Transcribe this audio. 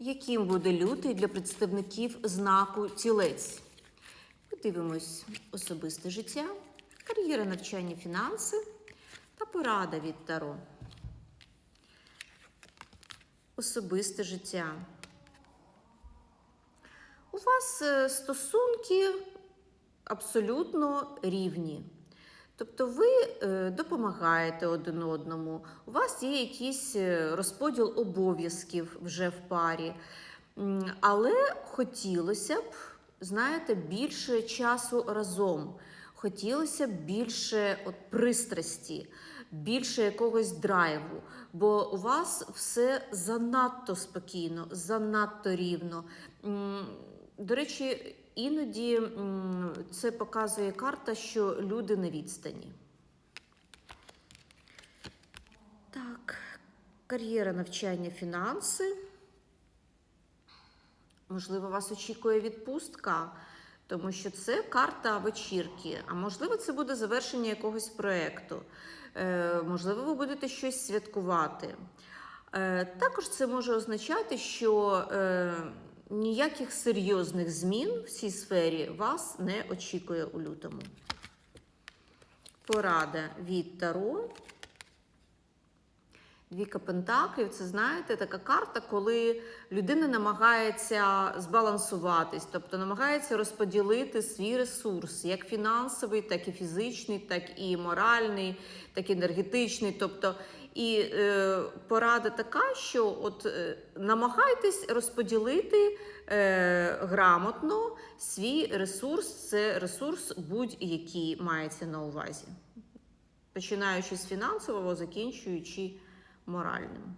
Яким буде лютий для представників знаку тілець? Подивимось особисте життя, кар'єра навчання, фінанси та порада від Таро. Особисте життя. У вас е, стосунки абсолютно рівні. Тобто ви е, допомагаєте один одному, у вас є якийсь е, розподіл обов'язків вже в парі. Але хотілося б, знаєте, більше часу разом. Хотілося б більше от, пристрасті, більше якогось драйву. Бо у вас все занадто спокійно, занадто рівно. До речі, іноді це показує карта, що люди на відстані. Так, кар'єра, навчання, фінанси. Можливо, вас очікує відпустка, тому що це карта вечірки, а можливо, це буде завершення якогось проєкту. Е, можливо, ви будете щось святкувати. Е, також це може означати, що е, ніяких серйозних змін в цій сфері вас не очікує у лютому. Порада від Таро. Двіка Пентаклів, це знаєте, така карта, коли людина намагається збалансуватись, тобто намагається розподілити свій ресурс, як фінансовий, так і фізичний, так і моральний, так і енергетичний. Тобто, і е, порада така, що от е, намагайтесь розподілити е, грамотно свій ресурс, це ресурс будь-який мається на увазі, починаючи з фінансового, закінчуючи моральним.